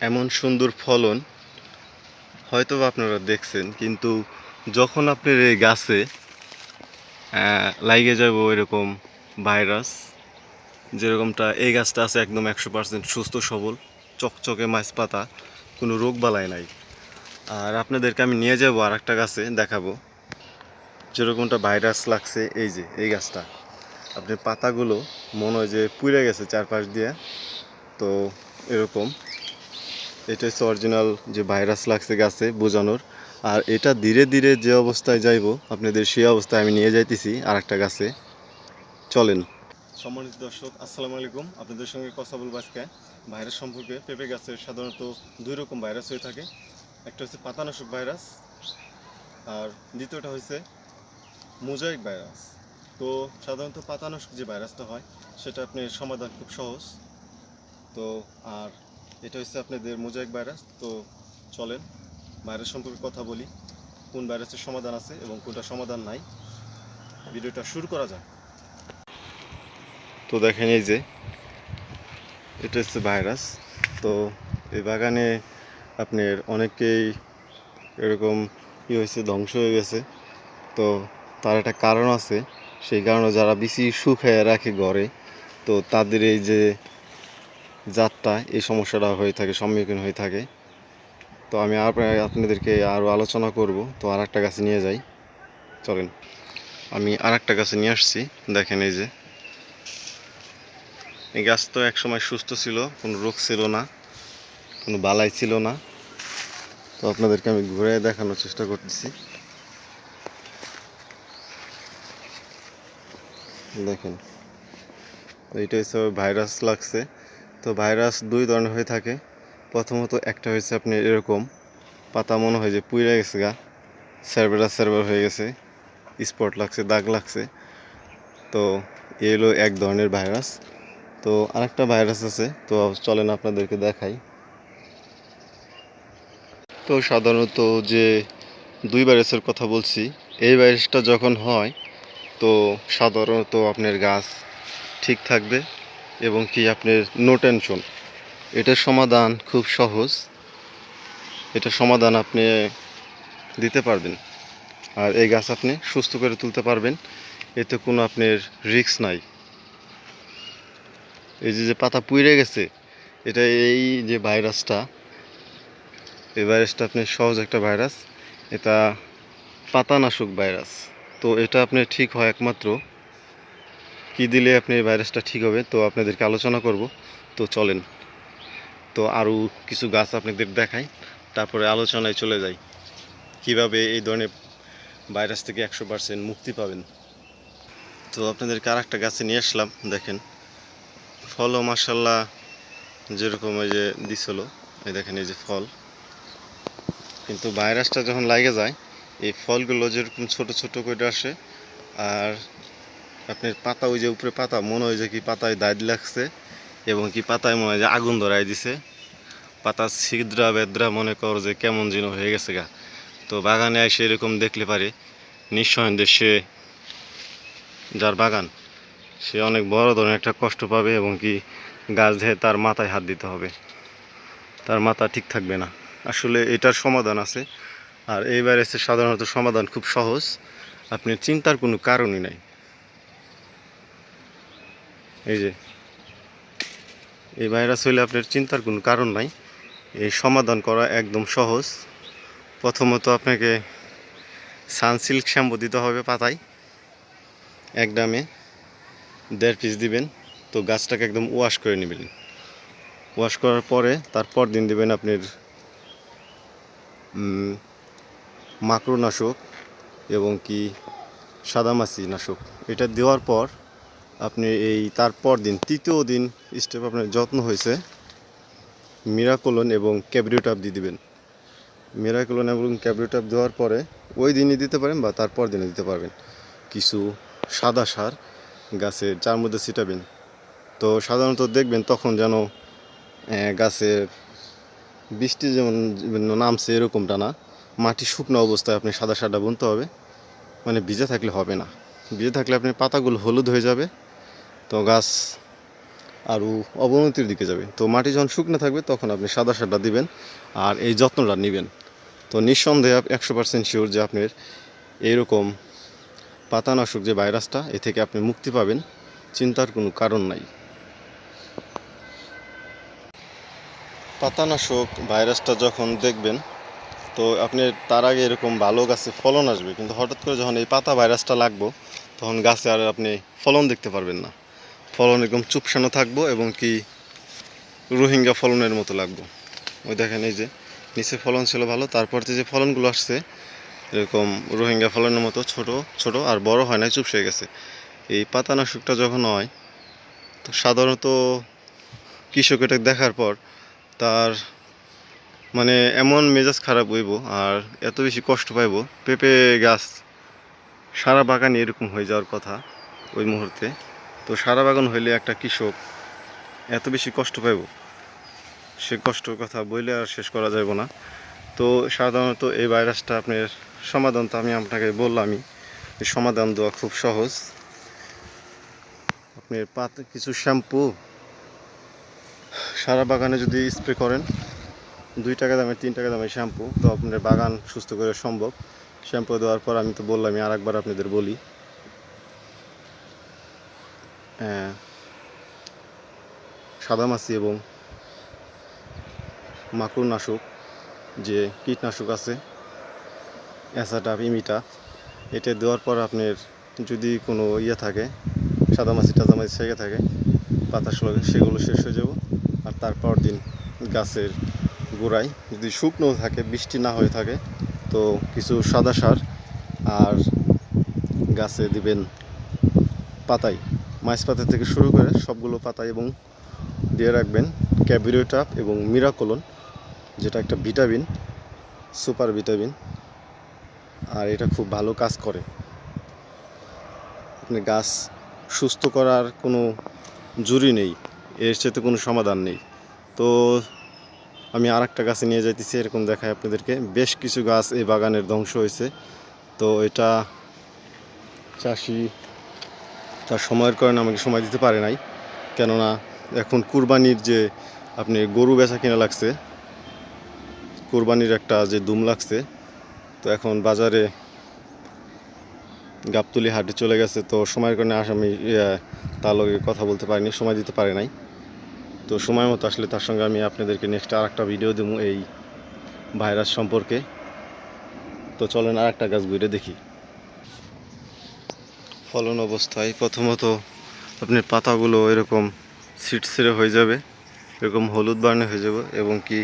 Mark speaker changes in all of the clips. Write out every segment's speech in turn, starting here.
Speaker 1: এমন সুন্দর ফলন হয়তো আপনারা দেখছেন, কিন্তু যখন আপনার এই গাছে লাইগে যাব এরকম ভাইরাস, যেরকমটা এই গাছটা আছে একদম একশো পার্সেন্ট সুস্থ, সবল, চকচকে মাছ পাতা কোনো রোগ বালাই নাই। আর আপনাদেরকে আমি নিয়ে যাব আর একটা গাছে, দেখাবো। যেরকমটা ভাইরাস লাগছে, এই যে, এই গাছটা। আপনার পাতাগুলো মনে হয় যে পুড়ে গেছে চারপাশ দিয়ে, তো এরকম। এটা হচ্ছে অরিজিনাল যে ভাইরাস লাগছে গাছে বোঝানোর। আর এটা ধীরে ধীরে যে অবস্থায় যাইব, আপনাদের সেই অবস্থায় আমি নিয়ে যাইতেছি আর একটা গাছে। চলেন। সম্মানিত দর্শক, আসসালামু আলাইকুম। আপনাদের সঙ্গে কথা বলব আজকে। ভাইরাস সম্পর্কে পেঁপে গাছের সাধারণত দুই রকম ভাইরাস হয়ে থাকে। একটা হচ্ছে পাতানাশক ভাইরাস আর দ্বিতীয়টা হচ্ছে মোজাইক ভাইরাস তো সাধারণত পাতানাশক যে ভাইরাসটা হয়, সেটা আপনি সমাধান খুব সহজ। তো আর এটা হচ্ছে আপনাদের মোজাইক ভাইরাস, তো চলেন ভাইরাস সম্পর্কে কথা বলি, কোন ভাইরাসের সমাধান আছে এবং কোনটা সমাধান নাই। ভিডিওটা শুরু করা যাক। তো দেখেন এই যে, এটা হচ্ছে ভাইরাস, তো এই বাগানে আপনার অনেকেই এরকম ই হয়েছে, ধ্বংস হয়ে গেছে, তো তার একটা কারণ আছে, সেই কারণে যারা বেশি শুকায় রাখে ঘরে, তো তাদের এই যে জাতটা এই সমস্যাটা হয়ে থাকে, সম্মুখীন হয়ে থাকে। তো আমি আর আপনাদেরকে আরও আলোচনা করব। তো আর একটা গাছে নিয়ে যাই। চলেন, আমি আর একটা গাছে নিয়ে আসছি। দেখেন এই যে। এই গাছ তো একসময় সুস্থ ছিল, কোনো রোগ ছিল না, কোনো বালাই ছিল না। তো আপনাদেরকে আমি ঘুরে দেখানোর চেষ্টা করতেছি। দেখেন, এইটা হচ্ছে ভাইরাস লাগছে। তো ভাইরাস দুই ধরনের হয়ে থাকে। প্রথমত একটা হয়েছে আপনি এরকম, পাতা মনে হয় যে পুইরা গেছে গা সার্ভেরা সার্ভার হয়ে গেছে, স্পট লাগছে, দাগ লাগছে। তো এ হলো এক ধরনের ভাইরাস। তো আরেকটা ভাইরাস আছে, তো চলেন আপনাদেরকে দেখাই। তো সাধারণত যে দুই ভাইরাসের কথা বলছি, এই ভাইরাসটা যখন হয়, তো সাধারণত আপনার গাছ ঠিক থাকবে। এবং কি আপনার নো টেনশন এটার সমাধান খুব সহজ। এটার সমাধান আপনি দিতে পারবেন। আর এই গাছ আপনি সুস্থ করে তুলতে পারবেন। এতে কোনো আপনার রিস্ক নাই। এই যে যে পাতা পুড়ে গেছে, এটা এই যে ভাইরাসটা, এই ভাইরাসটা আপনি সহজ একটা ভাইরাস। এটা পাতানাশক ভাইরাস। তো এটা আপনি ঠিক হয় একমাত্র কি দিলে আপনি এই ভাইরাসটা ঠিক হবে, তো আপনাদেরকে আলোচনা করব। তো চলেন। তো আরও কিছু গাছ আপনাদের দেখাই, তারপরে আলোচনায় চলে যাই। কীভাবে এই ধরনের ভাইরাস থেকে একশো পার্সেন্ট মুক্তি পাবেন? তো আপনাদেরকে আর একটা গাছে নিয়ে আসলাম, দেখেন। ফলও মাসাল্লাহ যেরকম ওই যে দিছিল, এই দেখেন এই যে ফল। কিন্তু ভাইরাসটা যখন লাগে যায়, এই ফলগুলো যেরকম ছোট ছোট করে আসে, আর আপনার পাতা ওই যে উপরে পাতা, মনে হয় যে কি পাতায় দাঁত লাগছে এবং কি পাতায় মনে হয় যে আগুন ধরাই দিছে। পাতা ছিদ্রা বেদ্রা মনে কর যে কেমন যেন হয়ে গেছে গা। তো বাগানে এসে এরকম দেখলে পারে নিঃসন্দেহে সে, যার বাগান, সে অনেক বড় ধরনের একটা কষ্ট পাবে এবং কি গাছ ধেয়ে তার মাথায় হাত দিতে হবে। তার মাথা ঠিক থাকবে না। আসলে এটার সমাধান আছে। আর এই ভাইরাসের সাধারণত সমাধান খুব সহজ। আপনি চিন্তার কোনো কারণই নাই। এই যে, এই ভাইরাস হইলে আপনার চিন্তার কোনো কারণ নাই। এই সমাধান করা একদম সহজ। প্রথমত আপনাকে সানসিল্ক শ্যাম্পু দিতে হবে পাতায়, এক ডামে দেড় পিস দিবেন, তো গাছটাকে একদম ওয়াশ করে নেবেন। ওয়াশ করার পরে তারপর দিন দিবেন আপনার মাকড়নাশক এবং কি সাদামাছি নাশক। এটা দেওয়ার পর আপনি এই তারপর দিন, তৃতীয় দিন স্টেপ আপনার যত্ন হয়েছে। মিরাকোলন এবং ক্যাবরিওটাপ দিয়ে দিবেন। মিরাকোলন এবং ক্যাবরিওটাপ দেওয়ার পরে ওই দিনই দিতে পারেন বা তারপর দিনে দিতে পারবেন। কিছু সাদা সার গাছে যার মধ্যে ছিটাবেন। তো সাধারণত দেখবেন তখন যেন গাছের বৃষ্টি যেমন নামছে এরকমটা না, মাটি শুকনো অবস্থায় আপনি সাদা সাদা বুনতে হবে। মানে ভিজে থাকলে হবে না। ভিজে থাকলে আপনি পাতাগুলো হলুদ হয়ে যাবে। তো গাছ আরও অবনতির দিকে যাবে। তো মাটি যখন শুকনো থাকবে, তখন আপনি সাদা সারটা দিবেন আর এই যত্নটা নেবেন। তো নিঃসন্দেহে একশো পার্সেন্ট শিওর যে আপনার এইরকম পাতানাশক যে ভাইরাসটা, এ থেকে আপনি মুক্তি পাবেন, চিন্তার কোনো কারণ নাই। পাতানাশক ভাইরাসটা যখন দেখবেন, তো আপনি তার আগে এরকম ভালো গাছে ফলন আসবে, কিন্তু হঠাৎ করে যখন এই পাতা ভাইরাসটা লাগবো, তখন গাছে আর আপনি ফলন দেখতে পারবেন না। ফলন একদম চুপসানো থাকব এবং কি রোহিঙ্গা ফলনের মতো লাগবো। ওই দেখেন এই যে, নিচে ফলন ছিল ভালো, তারপর যে ফলনগুলো আসছে, এরকম রোহিঙ্গা ফলনের মতো ছোট ছোট আর বড় হয় না চুপসে গেছে। এই পাতানাশকটা যখন হয়, তো সাধারণত কৃষক এটা দেখার পর তার মানে এমন মেজাজ খারাপ হইব আর এত বেশি কষ্ট পাইব, পেঁপে গাছ সারা বাগানে এরকম হয়ে যাওয়ার কথা ওই মুহূর্তে। তো সারা বাগান হইলে একটা কৃষক এত বেশি কষ্ট পাইব? সে কষ্টের কথা বইলে আর শেষ করা যাবে না। তো সাধারণত এই ভাইরাসটা আপনার সমাধান তো আমি আপনাকে বললামই সমাধান দেওয়া খুব সহজ। আপনি পাত কিছু শ্যাম্পু সারা বাগানে যদি স্প্রে করেন, দুই টাকা দামের তিন টাকা দামের শ্যাম্পু, তো আপনার বাগান সুস্থ করে সম্ভব। শ্যাম্পু দেওয়ার পর আমি তো বললামই আর একবার আপনাদের বলি। সাদামাছি এবং মাকড়নাশক যে কীটনাশক আছে অ্যাসাটাপ ইমিটা এটা দেওয়ার পর আপনার যদি কোনো ইয়ে থাকে, সাদা মাছি সাদামাছি টাদামাছি সেগে থাকে, পাতা সঙ্গে সেগুলো শেষ হয়ে যাব। আর তারপর দিন গাছের গোড়ায় যদি শুকনো থাকে, বৃষ্টি না হয়ে থাকে, তো কিছু সাদা সার আর গাছে দিবেন পাতায়। মাছ পাতা থেকে শুরু করে সবগুলো পাতা এবং দিয়ে রাখবেন ক্যাবিরোটাপ এবং মিরাকোলন, যেটা একটা ভিটামিন, সুপার ভিটামিন, আর এটা খুব ভালো কাজ করে। আপনি গাছ সুস্থ করার কোনো জুরি নেই, এর সাথে কোনো সমাধান নেই। তো আমি আর একটা গাছে নিয়ে যাইতেছি, এরকম দেখায় আপনাদেরকে। বেশ কিছু গাছ এই বাগানের ধ্বংস হয়েছে। তো এটা চাষি তার সময়ের কারণে আমাকে সময় দিতে পারে নাই। কেননা এখন কুরবানির যে আপনি গরু বেচা কিনা লাগছে, কুরবানির একটা যে দুম লাগছে, তো এখন বাজারে গাবতলি হাটে চলে গেছে, তো সময়ের কারণে আসামি তার লগে কথা বলতে পারিনি, সময় দিতে পারে নাই। তো সময় মতো আসলে তার সঙ্গে আমি আপনাদেরকে নেক্সট আর একটা ভিডিও দেবো এই ভাইরাস সম্পর্কে। তো চলেন আর একটা গাছ ঘুরে দেখি। ফলন অবস্থায় প্রথমত আপনার পাতাগুলো এরকম সিট ছিটছিড়ে হয়ে যাবে, এরকম হলুদ বার্নে হয়ে যাবে এবং কি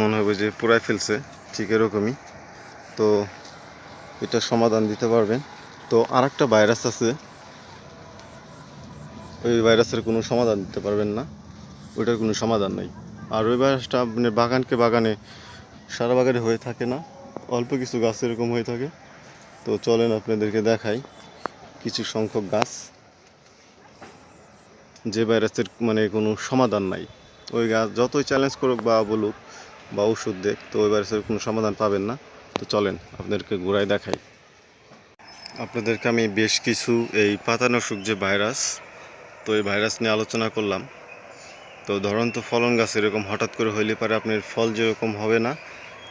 Speaker 1: মনে হবে যে পুরাই ফেলছে, ঠিক এরকমই। তো এটা সমাধান দিতে পারবেন। তো আর একটা ভাইরাস আছে, ওই ভাইরাসের কোনো সমাধান দিতে পারবেন না, ওইটার কোনো সমাধান নেই। আর ওই ভাইরাসটা আপনার বাগানকে বাগানে, সারা বাগানে হয়ে থাকে না, অল্প কিছু গাছ এরকম হয়ে থাকে। তো চলেন আপনাদেরকে দেখাই। কিছু সংখ্যক গাছ যে ভাইরাসের মানে কোনো সমাধান নাই। ওই গাছ যতই চ্যালেঞ্জ করুক বা বলুক বা ওষুধ দেখ তো ওই ভাইরাসের কোনো সমাধান পাবেন না। তো চলেন, আপনাদেরকে ঘুরাই দেখাই। আপনাদেরকে আমি বেশ কিছু এই পাতানাশক যে ভাইরাস, তো এই ভাইরাস নিয়ে আলোচনা করলাম। তো ধরুন তো ফলন গাছ এরকম হঠাৎ করে হইলে পারে আপনার ফল যেরকম হবে না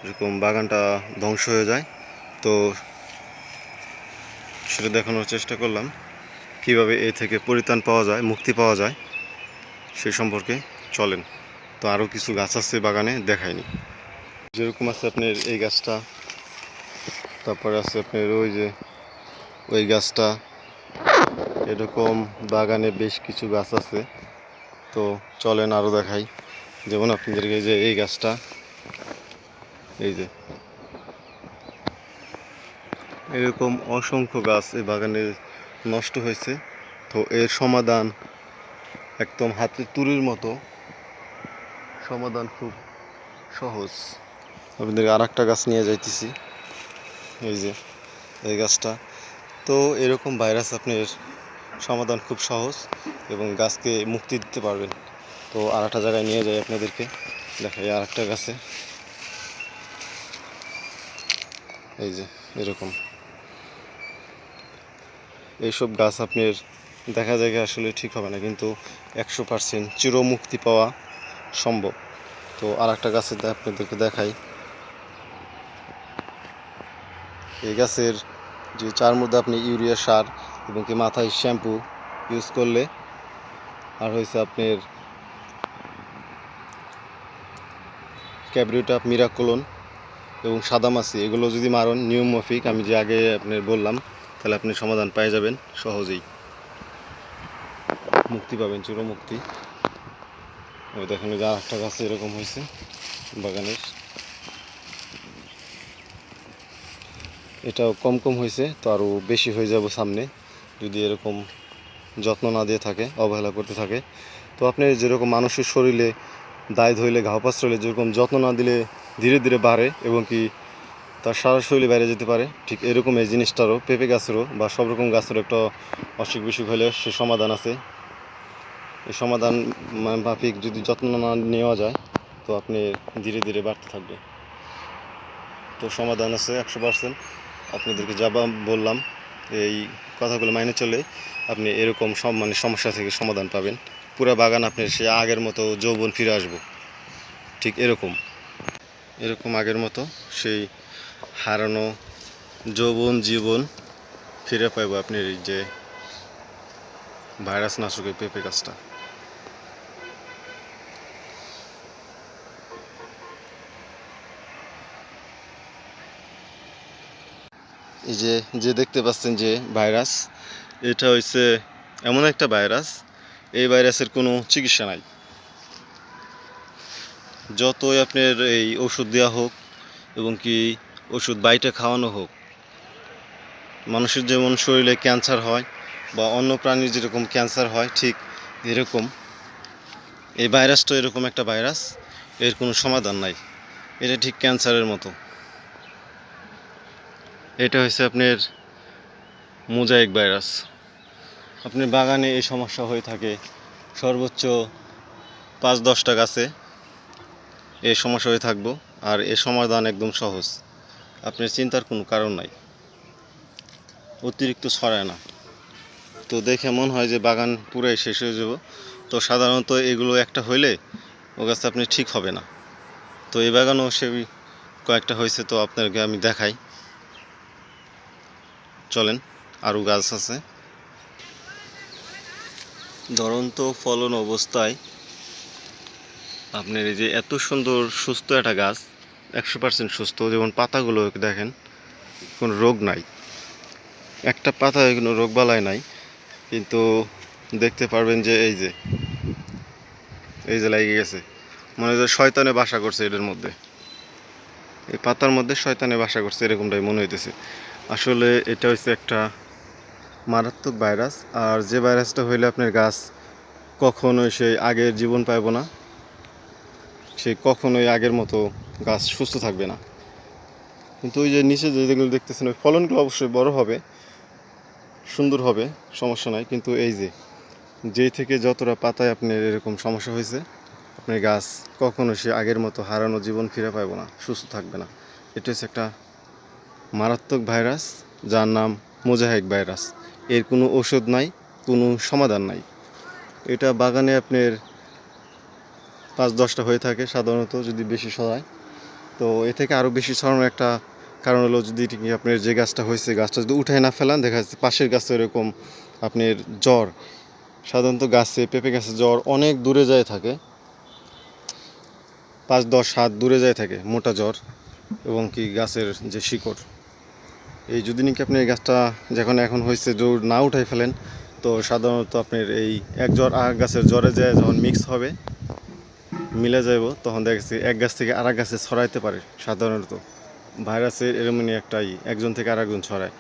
Speaker 1: এরকম বাগানটা ধ্বংস হয়ে যায়, তো সেটা দেখানোর চেষ্টা করলাম। কীভাবে এ থেকে পরিত্রাণ পাওয়া যায়, মুক্তি পাওয়া যায় সেই সম্পর্কে চলেন। তো আরও কিছু গাছ আছে বাগানে দেখায়নি যেরকম আছে আপনার এই গাছটা, তারপরে আছে আপনার ওই যে ওই গাছটা। এরকম বাগানে বেশ কিছু গাছ আছে। তো চলেন আরও দেখাই। যেমন আপনাদেরকে যে এই গাছটা, এই যে এরকম অসংখ্য গাছ এই বাগানে নষ্ট হয়েছে। তো এর সমাধান একদম হাতে তুলির মতো সমাধান খুব সহজ। আপনাদের আর একটা গাছ নিয়ে যাইতেছি। এই যে, এই গাছটা। তো এরকম ভাইরাস আপনার সমাধান খুব সহজ এবং গাছকে মুক্তি দিতে পারবেন। তো আর একটা জায়গায় নিয়ে যাই আপনাদেরকে। দেখাই আর একটা গাছে। এই যে, এরকম। এইসব গাছ আপনার দেখা যায় আসলে ঠিক হবে না, কিন্তু একশো পার্সেন্ট চিরমুক্তি পাওয়া সম্ভব। তো আর একটা গাছের আপনাদেরকে দেখাই। এই গাছের যে চার মধ্যে আপনি ইউরিয়া, সার এবং কি মাথায় শ্যাম্পু ইউজ করলে, আর হয়েছে আপনার ক্যাবরিটা মিরাকোলন এবং সাদামাছি, এগুলো যদি মারণ নিয়ম মাফিক আমি যে আগে আপনার বললাম তাহলে আপনি সমাধান পেয়ে যাবেন, সহজেই। মুক্তি পাবেন, চিরমুক্তি। ওই দেখেন যে আর একটা গাছে এরকম হয়েছে, বাগানের। এটাও কম কম হয়েছে, তো আরও বেশি হয়ে যাব সামনে, যদি এরকম যত্ন না দিয়ে থাকে, অবহেলা করতে থাকে। তো আপনি যেরকম মানুষের শরীরে দায় ধরলে পাচলে যেরকম যত্ন না দিলে ধীরে ধীরে বাড়ে, এবং কি তার সারা শরীরে বাইরে যেতে পারে। ঠিক এরকম এই জিনিসটারও, পেঁপে গাছেরও বা সব রকম গাছেরও একটা অসুখ বিসুখ হলে সে সমাধান আছে। এই সমাধান মাফিক যদি যত্ন না নেওয়া যায়, তো আপনি ধীরে ধীরে বাড়তে থাকবে। তো সমাধান আছে একশো পার্সেন্ট। আপনাদেরকে যা বললাম, এই কথাগুলো মাইনে চলে আপনি এরকম সব মানে সমস্যা থেকে সমাধান পাবেন। পুরো বাগান আপনার সে আগের মতো যৌবন ফিরে আসব। ঠিক এরকম। এরকম আগের মতো সেই হারানো যৌবন, জীবন ফিরে পাইব আপনি এই যে ভাইরাস নাশকের পেঁপে গাছটা। এই যে যে দেখতে পাচ্ছেন যে ভাইরাস, এটা হচ্ছে এমন একটা ভাইরাস, এই ভাইরাসের কোনো চিকিৎসা নাই। যতই আপনার এই ওষুধ দেওয়া হোক এবং কি ওষুধ বাইটে খাওয়ানো হোক। মানুষের যেমন শরীরে ক্যান্সার হয় বা অন্য প্রাণীর যেরকম ক্যান্সার হয়, ঠিক এরকম। এই ভাইরাসটা এরকম একটা ভাইরাস, এর কোনো সমাধান নাই। এটা ঠিক ক্যান্সারের মতো। এটা হচ্ছে আপনার মোজাইক ভাইরাস। আপনার বাগানে এই সমস্যা হয়ে থাকে, সর্বোচ্চ পাঁচ দশটা গাছে এই সমস্যা হয়ে থাকব, আর এর সমাধান একদম সহজ। আপনার চিন্তার কোনো কারণ নাই। অতিরিক্ত ছড়ায় না। তো দেখে মনে হয় যে বাগান পুরাই শেষ হয়ে যাব। তো সাধারণত এগুলো একটা হইলে ও গাছটা আপনি ঠিক হবে না। তো এই বাগানও সে কয়েকটা হয়েছে, তো আপনাকে আমি দেখাই। চলেন, আরও গাছ আছে। ধরন্ত ফলন অবস্থায় আপনার এই যে এত সুন্দর সুস্থ একটা গাছ একশো পার্সেন্ট সুস্থ। যেমন পাতাগুলো দেখেন, কোনো রোগ নাই। একটা পাতায় কোনো রোগ বালাই নাই, কিন্তু দেখতে পারবেন যে এই যে এই যে লেগে গেছে। মনে হয় শয়তানে বাসা করছে এটার মধ্যে। এই পাতার মধ্যে শয়তানে বাসা করছে, এরকমটাই মনে হইতেছে। আসলে এটা হচ্ছে একটা মারাত্মক ভাইরাস, আর যে ভাইরাসটা হইলে আপনার গাছ কখনোই সেই আগের জীবন পাইব না। সে কখনোই আগের মতো গাছ সুস্থ থাকবে না। কিন্তু ওই যে নিচে যেগুলো দেখতেছেন, ওই ফলনগুলো অবশ্যই বড় হবে, সুন্দর হবে, সমস্যা নাই। কিন্তু এই যে, যেই থেকে যতটা পাতায় আপনার এরকম সমস্যা হয়েছে, আপনার গাছ কখনো সে আগের মতো হারানো জীবন ফিরে পাইব না, সুস্থ থাকবে না। এটা হচ্ছে একটা মারাত্মক ভাইরাস, যার নাম মোজাহিক ভাইরাস। এর কোনো ওষুধ নাই, কোনো সমাধান নাই। এটা বাগানে আপনার পাঁচ দশটা হয়ে থাকে সাধারণত যদি বেশি ছড়ায়। তো এ থেকে আরও বেশি ছড়ানোর একটা কারণ হলো যদি আপনার যে গাছটা হয়েছে, গাছটা যদি উঠায় না ফেলান, দেখা যাচ্ছে পাশের গাছে এরকম আপনার জ্বর, সাধারণত গাছে, পেঁপে গাছে জ্বর অনেক দূরে যায় থাকে। পাঁচ দশ হাত দূরে যায় থাকে মোটা জ্বর এবং কি গাছের যে শিকড়। এই যদি নাকি আপনি এই গাছটা যখন এখন হয়েছে জোর না উঠাই ফেলেন, তো সাধারণত আপনার এই এক জ্বর আর গাছের জ্বরে যায়, যখন মিক্স হবে মিলে যাইব, তখন দেখা যাচ্ছে এক গাছ থেকে আর এক গাছে ছড়াইতে পারে, সাধারণত। ভাইরাসের এরমনি একটাই একজন থেকে আরেকজন ছড়ায়।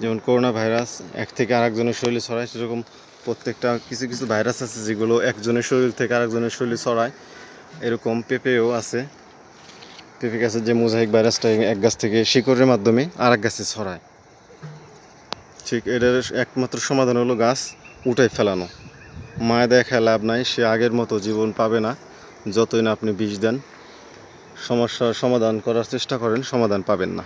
Speaker 1: যেমন করোনা ভাইরাস, এক থেকে আরেকজনের শরীরে ছড়ায়, সেরকম প্রত্যেকটা কিছু কিছু ভাইরাস আছে যেগুলো একজনের শরীর থেকে আরেকজনের শরীরে ছড়ায়। এরকম পেঁপেও আছে। পেঁপে গাছের যে মোজাইক ভাইরাসটা এক গাছ থেকে শিকড়ের মাধ্যমে আর এক গাছে ছড়ায়। ঠিক এটার একমাত্র সমাধান হলো গাছ উঠাই ফেলানো। মায়া দেখা লাভ নাই, সে আগের মতো জীবন পাবে না। যতই না আপনি বিষ দেন সমস্যার সমাধান করার চেষ্টা করেন সমাধান পাবেন না।